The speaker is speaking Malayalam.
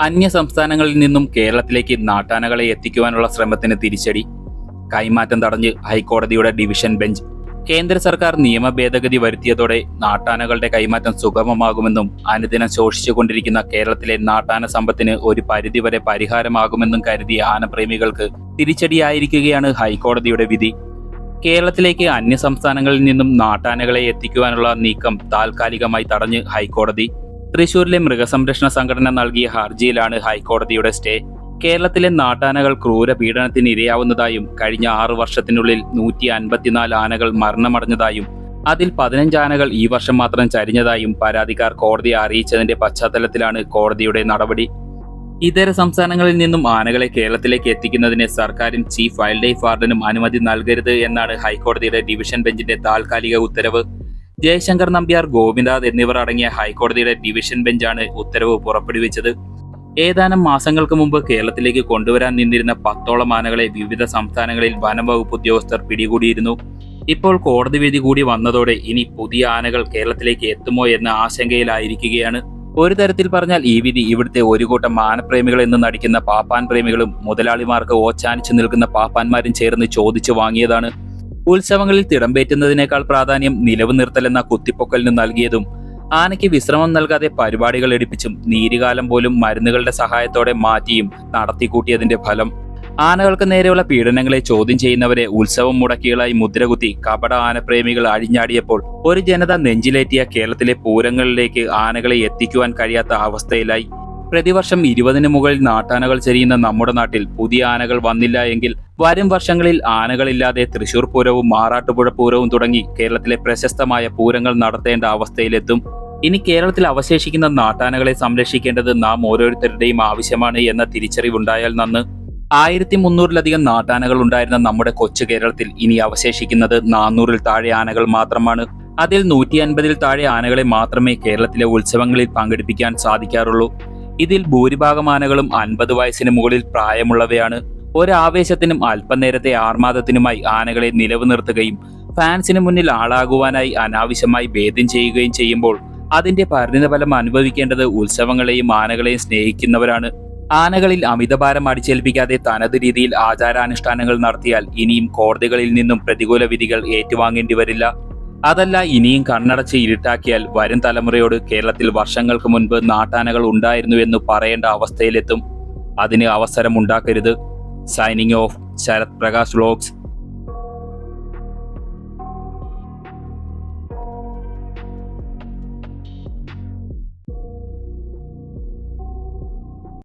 അന്യ സംസ്ഥാനങ്ങളിൽ നിന്നും കേരളത്തിലേക്ക് നാട്ടാനകളെ എത്തിക്കുവാനുള്ള ശ്രമത്തിന് തിരിച്ചടി. കൈമാറ്റം തടഞ്ഞ് ഹൈക്കോടതിയുടെ ഡിവിഷൻ ബെഞ്ച്. കേന്ദ്ര സർക്കാർ നിയമ ഭേദഗതി വരുത്തിയതോടെ നാട്ടാനകളുടെ കൈമാറ്റം സുഗമമാകുമെന്നും അനുദിനം ശോഷിച്ചുകൊണ്ടിരിക്കുന്ന കേരളത്തിലെ നാട്ടാന സമ്പത്തിന് ഒരു പരിധിവരെ പരിഹാരമാകുമെന്നും കരുതിയ ആനപ്രേമികൾക്ക് തിരിച്ചടിയായിരിക്കുകയാണ് ഹൈക്കോടതിയുടെ വിധി. കേരളത്തിലേക്ക് അന്യ സംസ്ഥാനങ്ങളിൽ നിന്നും നാട്ടാനകളെ എത്തിക്കുവാനുള്ള നീക്കം താൽക്കാലികമായി തടഞ്ഞ് ഹൈക്കോടതി. തൃശൂരിലെ മൃഗസംരക്ഷണ സംഘടന നൽകിയ ഹർജിയിലാണ് ഹൈക്കോടതിയുടെ സ്റ്റേ. കേരളത്തിലെ നാട്ടാനകൾ ക്രൂര പീഡനത്തിന് ഇരയാവുന്നതായും കഴിഞ്ഞ ആറു വർഷത്തിനുള്ളിൽ നൂറ്റി അൻപത്തിനാല് ആനകൾ മരണമടഞ്ഞതായും അതിൽ പതിനഞ്ച് ആനകൾ ഈ വർഷം മാത്രം ചരിഞ്ഞതായും പരാതിക്കാർ കോടതിയെ അറിയിച്ചതിന്റെ പശ്ചാത്തലത്തിലാണ് കോടതിയുടെ നടപടി. ഇതര സംസ്ഥാനങ്ങളിൽ നിന്നും ആനകളെ കേരളത്തിലേക്ക് എത്തിക്കുന്നതിന് സർക്കാരും ചീഫ് വൈൽഡ് ലൈഫ് വാർഡനും അനുമതി നൽകരുത് എന്നാണ് ഹൈക്കോടതിയുടെ ഡിവിഷൻ ബെഞ്ചിന്റെ താൽക്കാലിക ഉത്തരവ്. ജയശങ്കർ നമ്പ്യാർ ഗോവിന്ദാദ് എന്നിവർ അടങ്ങിയ ഹൈക്കോടതിയുടെ ഡിവിഷൻ ബെഞ്ചാണ് ഉത്തരവ് പുറപ്പെടുവിച്ചത്. ഏതാനും മാസങ്ങൾക്ക് മുമ്പ് കേരളത്തിലേക്ക് കൊണ്ടുവരാൻ നിന്നിരുന്ന പത്തോളം ആനകളെ വിവിധ സംസ്ഥാനങ്ങളിൽ വനം വകുപ്പ് ഉദ്യോഗസ്ഥർ പിടികൂടിയിരുന്നു. ഇപ്പോൾ കോടതി വിധി കൂടി വന്നതോടെ ഇനി പുതിയ ആനകൾ കേരളത്തിലേക്ക് എത്തുമോ എന്ന ആശങ്കയിലായിരിക്കുകയാണ്. ഒരു തരത്തിൽ പറഞ്ഞാൽ ഈ വിധി ഇവിടുത്തെ ഒരു കൂട്ടം ആനപ്രേമികൾ എന്ന് നടിക്കുന്ന പാപ്പാൻ പ്രേമികളും മുതലാളിമാർക്ക് ഓച്ചാനിച്ചു നിൽക്കുന്ന പാപ്പാന്മാരും ചേർന്ന് ചോദിച്ചു വാങ്ങിയതാണ്. ഉത്സവങ്ങളിൽ തിടമ്പേറ്റുന്നതിനേക്കാൾ പ്രാധാന്യം നിലവ് നിർത്തലെന്ന കുത്തിപ്പൊക്കലിന് നൽകിയതും ആനയ്ക്ക് വിശ്രമം നൽകാതെ പരിപാടികൾ എടുപ്പിച്ചും നീരുകാലം പോലും മരുന്നുകളുടെ സഹായത്തോടെ മാറ്റിയും നടത്തിക്കൂട്ടിയതിന്റെ ഫലം. ആനകൾക്ക് നേരെയുള്ള പീഡനങ്ങളെ ചോദ്യം ചെയ്യുന്നവരെ ഉത്സവം മുടക്കികളായി മുദ്രകുത്തി കപട ആനപ്രേമികൾ അഴിഞ്ഞാടിയപ്പോൾ ഒരു ജനത നെഞ്ചിലേറ്റിയ കേരളത്തിലെ പൂരങ്ങളിലേക്ക് ആനകളെ എത്തിക്കുവാൻ കഴിയാത്ത അവസ്ഥയിലായി. പ്രതിവർഷം ഇരുപതിന് മുകളിൽ നാട്ടാനകൾ ചെരിയുന്ന നമ്മുടെ നാട്ടിൽ പുതിയ ആനകൾ വന്നില്ല എങ്കിൽ വരും വർഷങ്ങളിൽ ആനകളില്ലാതെ തൃശൂർ പൂരവും മാറാട്ടുപുഴ പൂരവും തുടങ്ങി കേരളത്തിലെ പ്രശസ്തമായ പൂരങ്ങൾ നടത്തേണ്ട അവസ്ഥയിലെത്തും. ഇനി കേരളത്തിൽ അവശേഷിക്കുന്ന നാട്ടാനകളെ സംരക്ഷിക്കേണ്ടത് നാം ഓരോരുത്തരുടെയും ആവശ്യമാണ് എന്ന തിരിച്ചറിവുണ്ടായാൽ നന്ന് ആയിരത്തി മുന്നൂറിലധികം നാട്ടാനകൾ ഉണ്ടായിരുന്ന നമ്മുടെ കൊച്ചു കേരളത്തിൽ ഇനി അവശേഷിക്കുന്നത് നാനൂറിൽ താഴെ ആനകൾ മാത്രമാണ്. അതിൽ നൂറ്റി അൻപതിൽ താഴെ ആനകളെ മാത്രമേ കേരളത്തിലെ ഉത്സവങ്ങളിൽ പങ്കെടുപ്പിക്കാൻ സാധിക്കാറുള്ളൂ. ഇതിൽ ഭൂരിഭാഗം ആനകളും അൻപത് വയസ്സിന് മുകളിൽ പ്രായമുള്ളവയാണ്. ഒരാവേശത്തിനും അല്പനേരത്തെ ആർമാദത്തിനുമായി ആനകളെ നിലവ് നിർത്തുകയും ഫാൻസിന് മുന്നിൽ ആളാകുവാനായി അനാവശ്യമായി ഭേദ്യം ചെയ്യുകയും ചെയ്യുമ്പോൾ അതിന്റെ പരിണിതഫലം അനുഭവിക്കേണ്ടത് ഉത്സവങ്ങളെയും ആനകളെയും സ്നേഹിക്കുന്നവരാണ്. ആനകളിൽ അമിതഭാരം അടിച്ചേൽപ്പിക്കാതെ തനത് രീതിയിൽ ആചാരാനുഷ്ഠാനങ്ങൾ നടത്തിയാൽ ഇനിയും കോടതികളിൽ നിന്നും പ്രതികൂല വിധികൾ ഏറ്റുവാങ്ങേണ്ടി വരില്ല. അതല്ല ഇനിയും കണ്ണടച്ച് ഇരുട്ടാക്കിയാൽ വരും തലമുറയോട് കേരളത്തിൽ വർഷങ്ങൾക്ക് മുൻപ് നാട്ടാനകൾ ഉണ്ടായിരുന്നു എന്ന് പറയേണ്ട അവസ്ഥയിലെത്തും. അതിന് അവസരം ഉണ്ടാക്കരുത് signing off Sarath Prakash vlogs.